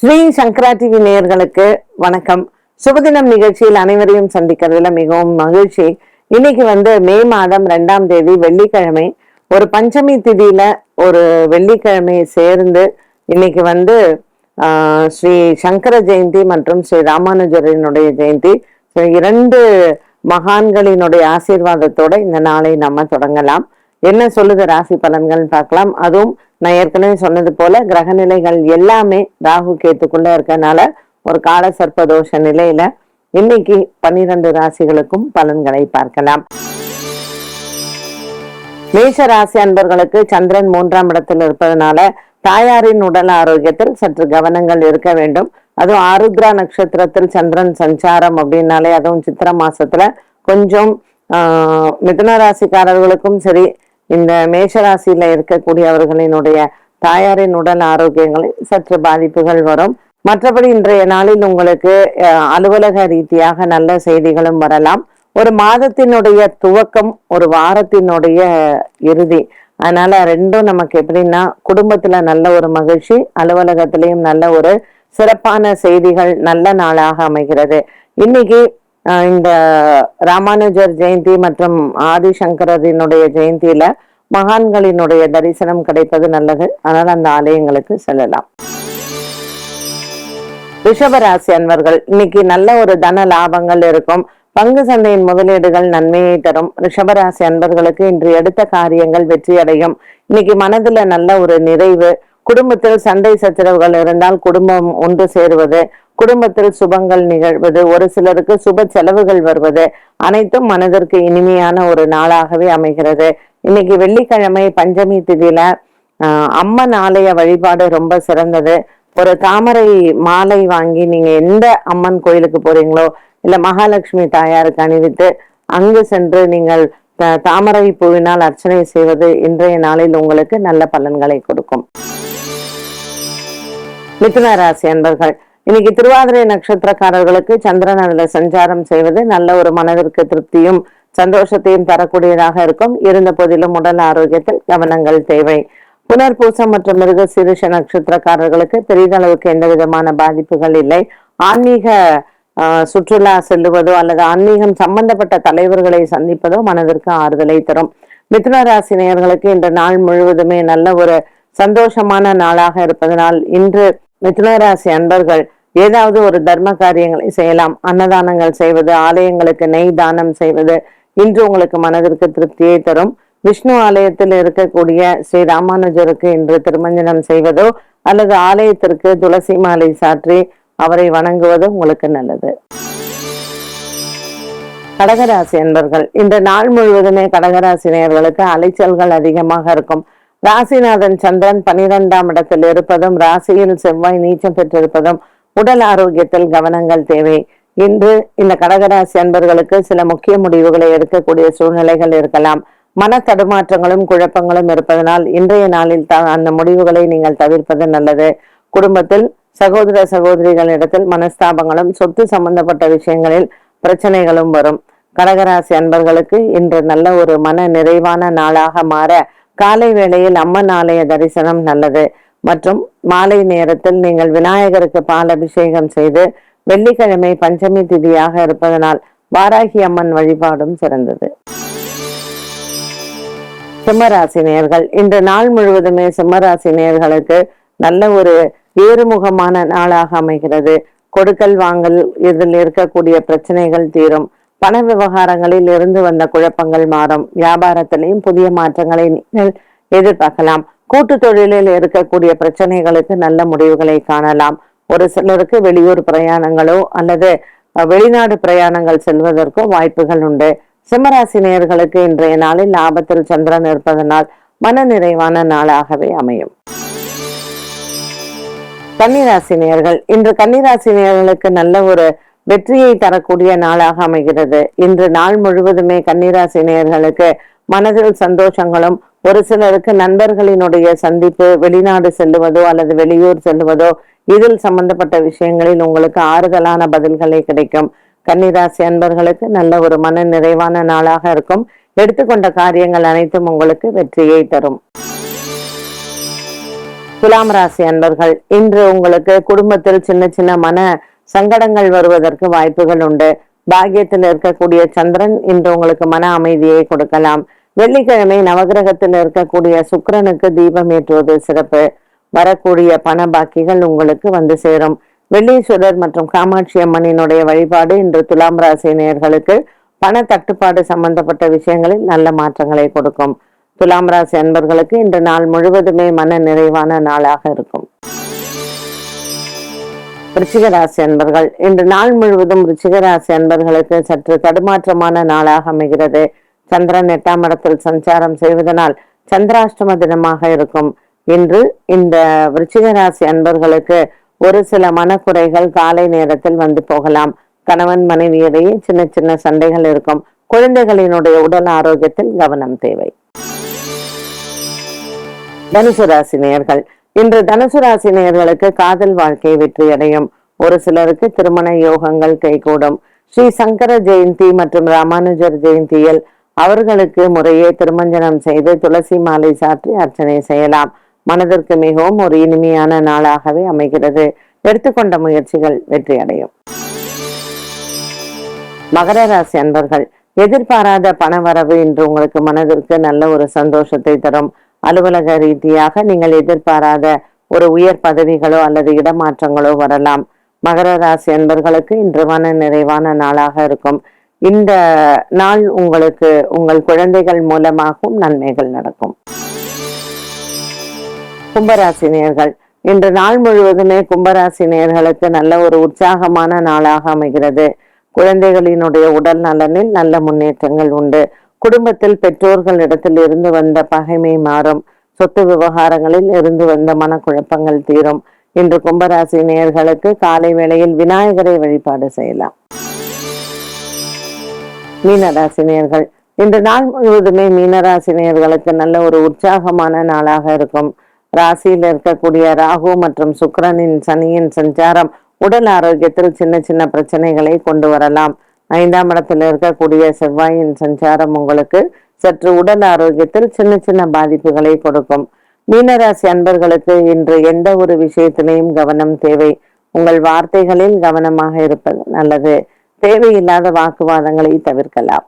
ஸ்ரீ சங்கரா TV நேயர்களுக்கு வணக்கம். சுபதினம் நிகழ்ச்சியில் அனைவரையும் சந்திக்கிறதுல மிகவும் மகிழ்ச்சி. இன்னைக்கு வந்து மே மாதம் ரெண்டாம் தேதி வெள்ளிக்கிழமை. ஒரு பஞ்சமி திதியில ஒரு வெள்ளிக்கிழமை சேர்ந்து இன்னைக்கு வந்து ஸ்ரீ சங்கர ஜெயந்தி மற்றும் ஸ்ரீ ராமானுஜரினுடைய ஜெயந்தி. இரண்டு மகான்களினுடைய ஆசீர்வாதத்தோட இந்த நாளை நம்ம தொடங்கலாம். என்ன சொல்லுது ராசி பலன்கள் பார்க்கலாம். அதுவும் நான் ஏற்கனவே சொன்னது போல கிரக நிலைகள் எல்லாமே ராகு கேத்துக்குள்ள இருக்கனால ஒரு கால சர்ப்பதோஷ நிலையில இன்னைக்கு பன்னிரண்டு ராசிகளுக்கும் பலன்களை பார்க்கலாம். மேஷ ராசி அன்பர்களுக்கு சந்திரன் மூன்றாம் இடத்தில் இருப்பதனால தாயாரின் உடல் ஆரோக்கியத்தில் சற்று கவனங்கள் இருக்க வேண்டும். அதுவும் ஆருத்ரா நட்சத்திரத்தில் சந்திரன் சஞ்சாரம் அப்படின்னாலே அதுவும் சித்திர மாசத்துல கொஞ்சம் ஆஹ், மிதுன ராசிக்காரர்களுக்கும் சரி இந்த மேஷராசியில இருக்கக்கூடியவர்களினுடைய தாயாரின் உடல் ஆரோக்கியங்களில் சற்று பாதிப்புகள் வரும். மற்றபடி இன்றைய நாளில் உங்களுக்கு அலுவலக ரீதியாக நல்ல செய்திகளும் வரலாம். ஒரு மாதத்தினுடைய துவக்கம் ஒரு வாரத்தினுடைய இறுதி. அதனால ரெண்டும் நமக்கு எப்படின்னா குடும்பத்துல நல்ல ஒரு மகிழ்ச்சி அலுவலகத்திலையும் நல்ல ஒரு சிறப்பான செய்திகள் நல்ல நாளாக அமைகிறது. இன்னைக்கு இந்த ராமானுஜர் ஜெயந்தி மற்றும் ஆதிசங்கரரினுடைய ஜெயந்தியில மகான்களினுடைய தரிசனம் கிடைப்பது நல்லது. ஆனால் அந்த ஆலயங்களுக்கு செல்லலாம். ரிஷபராசி அன்பர்கள் இன்னைக்கு நல்ல ஒரு தன லாபங்கள் இருக்கும். பங்கு சந்தையின் முதலீடுகள் நன்மையை தரும். ரிஷபராசி அன்பர்களுக்கு இன்று எடுத்த காரியங்கள் வெற்றி அடையும். இன்னைக்கு மனதுல நல்ல ஒரு நிறைவு. குடும்பத்தில் சண்டை சச்சரவுகள் இருந்தால் குடும்பம் ஒன்று சேருவது. குடும்பத்தில் சுபங்கள் நிகழ்வது ஒரு சிலருக்கு சுப செலவுகள் வருவது அனைத்தும் மனதிற்கு இனிமையான ஒரு நாளாகவே அமைகிறது. இன்னைக்கு வெள்ளிக்கிழமை பஞ்சமி திதியில ஆஹ் அம்மன் ஆலய வழிபாடு ரொம்ப சிறந்தது. ஒரு தாமரை மாலை வாங்கி நீங்க எந்த அம்மன் கோயிலுக்கு போறீங்களோ இல்ல மகாலட்சுமி தாயாருக்கு அணிவித்து அங்கு சென்று நீங்கள் தாமரை பூவினால் அர்ச்சனை செய்வது இன்றைய நாளில் உங்களுக்கு நல்ல பலன்களை கொடுக்கும். மிதுன ராசி அன்பர்கள் இன்னைக்கு திருவாதிரை நட்சத்திரக்காரர்களுக்கு சந்திரன் அதுல சஞ்சாரம் செய்வது நல்ல ஒரு மனதிற்கு திருப்தியும் சந்தோஷத்தையும் தரக்கூடியதாக இருக்கும். இருந்த போதிலும் உடல் ஆரோக்கியத்தில் கவனங்கள் தேவை. புனர்பூசம் மற்றும் மிருக சீரிஷ நட்சத்திரக்காரர்களுக்கு பெரிதளவுக்கு எந்த விதமான பாதிப்புகள் இல்லை. ஆன்மீக சுற்றுலா செல்லுவதோ அல்லது ஆன்மீகம் சம்பந்தப்பட்ட தலைவர்களை சந்திப்பதோ மனதிற்கு ஆறுதலை தரும். மிதுன ராசி நேயர்களுக்கு இந்த நாள் முழுவதுமே நல்ல ஒரு சந்தோஷமான நாளாக இருப்பதனால் இன்று மிதுனராசி அன்பர்கள் ஏதாவது ஒரு தர்ம காரியங்களை செய்யலாம். அன்னதானங்கள் செய்வது ஆலயங்களுக்கு நெய் தானம் செய்வது இன்று உங்களுக்கு மனதிற்கு திருப்தியை தரும். விஷ்ணு ஆலயத்தில் இருக்கக்கூடிய ஸ்ரீ ராமானுஜருக்கு இன்று திருமஞ்சனம் செய்வதோ அல்லது ஆலயத்திற்கு துளசி மாலை சாற்றி அவரை வணங்குவது உங்களுக்கு நல்லது. கடகராசி என்பர்கள் இந்த நாள் முழுவதுமே கடகராசி நேர்களுக்கு அலைச்சல்கள் அதிகமாக இருக்கும். ராசிநாதன் சந்திரன் பனிரெண்டாம் இடத்தில் இருப்பதும் ராசியில் செவ்வாய் நீச்சம் பெற்றிருப்பதும் உடல் ஆரோக்கியத்தில் கவனங்கள் தேவை. இன்று இந்த கடகராசி அன்பர்களுக்கு சில முக்கிய முடிவுகளை எடுக்கக்கூடிய சூழ்நிலைகள் இருக்கலாம். மன தடுமாற்றங்களும் குழப்பங்களும் இருப்பதனால் இன்றைய நாளில் அந்த முடிவுகளை நீங்கள் தவிர்ப்பது நல்லது. குடும்பத்தில் சகோதர சகோதரிகளிடத்தில் மனஸ்தாபங்களும் சொத்து சம்பந்தப்பட்ட விஷயங்களில் பிரச்சனைகளும் வரும். கடகராசி அன்பர்களுக்கு இன்று நல்ல ஒரு மன நிறைவான நாளாக மாற காலை வேளையில் அம்மன் ஆலய தரிசனம் நல்லது. மற்றும் மாலை நேரத்தில் நீங்கள் விநாயகருக்கு பால் அபிஷேகம் செய்து வெள்ளிக்கிழமை பஞ்சமி திதியாக இருப்பதனால் வாராகி அம்மன் வழிபாடும் சிறந்தது. சிம்மராசி நேர்கள். இன்று நாள் முழுவதுமே சிம்மராசி நேர்களுக்கு நல்ல ஒரு ஏறுமுகமான நாளாக அமைகிறது. கொடுக்கல் வாங்கல் இதில் இருக்கக்கூடிய பிரச்சனைகள் தீரும். பண விவகாரங்களில் இருந்து வந்த குழப்பங்கள் மாறும். வியாபாரத்திலையும் புதிய மாற்றங்களை நீங்கள் எதிர்பார்க்கலாம். கூட்டு தொழிலில் இருக்கக்கூடிய பிரச்சனைகளுக்கு நல்ல முடிவுகளை காணலாம். ஒரு சிலருக்கு வெளியூர் பிரயாணங்களோ அல்லது வெளிநாடு பிரயாணங்கள் செல்வதற்கோ வாய்ப்புகள் உண்டு. சிம்மராசி நேயர்களுக்கு இன்றைய நாளில் லாபத்தில் சந்திரன் இருப்பதனால் மன நிறைவான நாளாகவே அமையும். கன்னிராசி நேயர்கள் இன்று கன்னிராசி நேயர்களுக்கு நல்ல ஒரு வெற்றியை தரக்கூடிய நாளாக அமைகிறது. இன்று நாள் முழுவதுமே கன்னிராசி நேயர்களுக்கு மனதில் சந்தோஷங்களும் ஒரு சிலருக்கு நண்பர்களினுடைய சந்திப்பு வெளிநாடு செல்லுவதோ அல்லது வெளியூர் செல்லுவதோ இதில் சம்பந்தப்பட்ட விஷயங்களில் உங்களுக்கு ஆறுதலான பதில்களை கிடைக்கும். கன்னிராசி அன்பர்களுக்கு நல்ல ஒரு மன நிறைவான நாளாக இருக்கும். எடுத்துக்கொண்ட காரியங்கள் அனைத்தும் உங்களுக்கு வெற்றியை தரும். துலாம் ராசி அன்பர்கள் இன்று உங்களுக்கு குடும்பத்தில் சின்ன சின்ன மன சங்கடங்கள் வருவதற்கு வாய்ப்புகள் உண்டு. பாகியத்தில் இருக்கக்கூடிய சந்திரன் இன்று உங்களுக்கு மன அமைதியை கொடுக்கலாம். வெள்ளிக்கிழமை நவகிரகத்தில் இருக்கக்கூடிய சுக்கரனுக்கு தீபம் ஏற்றுவது சிறப்பு. வரக்கூடிய பண பாக்கிகள் உங்களுக்கு வந்து சேரும். வெள்ளீஸ்வரர் மற்றும் காமாட்சி அம்மனினுடைய வழிபாடு இன்று துலாம் ராசி நேர்களுக்கு பண தட்டுப்பாடு சம்பந்தப்பட்ட விஷயங்களில் நல்ல மாற்றங்களை கொடுக்கும். துலாம் ராசி அன்பர்களுக்கு இன்று நாள் முழுவதுமே மன நிறைவான நாளாக இருக்கும். ரிச்சிகராசி அன்பர்கள் இன்று நாள் முழுவதும் ரிச்சிக ராசி அன்பர்களுக்கு சற்று தடுமாற்றமான நாளாக அமைகிறது. சந்திரன் எட்டாம் இடத்தில் சஞ்சாரம் செய்வதனால் சந்திராஷ்டம தினமாக இருக்கும். இன்று இந்த விருச்சிக ராசி அன்பர்களுக்கு ஒரு சில மனக்குறைகள் காலை நேரத்தில் வந்து போகலாம். கணவன் மனைவியிடையே சின்ன சின்ன சண்டைகள் இருக்கும். குழந்தைகளினுடைய உடல் ஆரோக்கியத்தில் கவனம் தேவை. தனுசு ராசி நேர்கள் இன்று தனுசு ராசி நேயர்களுக்கு காதல் வாழ்க்கை வெற்றியடையும். ஒரு சிலருக்கு திருமண யோகங்கள் கைகூடும். ஸ்ரீ சங்கர ஜெயந்தி மற்றும் ராமானுஜர் ஜெயந்தியில் அவர்களுக்கு முறையே திருமஞ்சனம் செய்து துளசி மாலை சாற்றி அர்ச்சனை செய்யலாம். மனதிற்கு மிகவும் ஒரு இனிமையான நாளாகவே அமைகிறது. எடுத்துக்கொண்ட முயற்சிகள் வெற்றியடையும். மகர ராசி அன்பர்கள் எதிர்பாராத பணவரவு இன்று உங்களுக்கு மனதிற்கு நல்ல ஒரு சந்தோஷத்தை தரும். அலுவலக ரீதியாக நீங்கள் எதிர்பாராத ஒரு உயர் பதவிகளோ அல்லது இடமாற்றங்களோ வரலாம். மகர ராசி அன்பர்களுக்கு இன்று மன நிறைவான நாளாக இருக்கும். இந்த நாள் உங்களுக்கு உங்கள் குழந்தைகள் மூலமாகவும் நன்மைகள் நடக்கும். கும்பராசினியர்கள் இன்று நாள் முழுவதுமே கும்பராசினியர்களுக்கு நல்ல ஒரு உற்சாகமான நாளாக அமைகிறது. குழந்தைகளினுடைய உடல் நலனில் நல்ல முன்னேற்றங்கள் உண்டு. குடும்பத்தில் பெற்றோர்களிடத்தில் இருந்து வந்த பகைமை மாறும். சொத்து விவகாரங்களில் இருந்து வந்த மனக்குழப்பங்கள் தீரும். இன்று கும்பராசி நேயர்களுக்கு காலை வேளையில் விநாயகரை வழிபாடு செய்யலாம். மீனராசினியர்கள் இன்று நாள் முழுவதுமே மீனராசினியர்களுக்கு நல்ல ஒரு உற்சாகமான நாளாக இருக்கும். ராசியில் இருக்கக்கூடிய ராகு மற்றும் சுக்கரனின் சனியின் சஞ்சாரம் உடல் ஆரோக்கியத்தில் சின்ன சின்ன பிரச்சனைகளை கொண்டு வரலாம். ஐந்தாம் இடத்தில் இருக்கக்கூடிய செவ்வாயின் சஞ்சாரம் உங்களுக்கு சற்று உடல் ஆரோக்கியத்தில் சின்ன சின்ன பாதிப்புகளை கொடுக்கும். மீனராசி அன்பர்களுக்கு இன்று எந்த ஒரு விஷயத்திலையும் கவனம் தேவை. உங்கள் வார்த்தைகளில் கவனமாக இருப்பது நல்லது. தேவையில்லாத வாக்குவாதங்களை தவிர்க்கலாம்.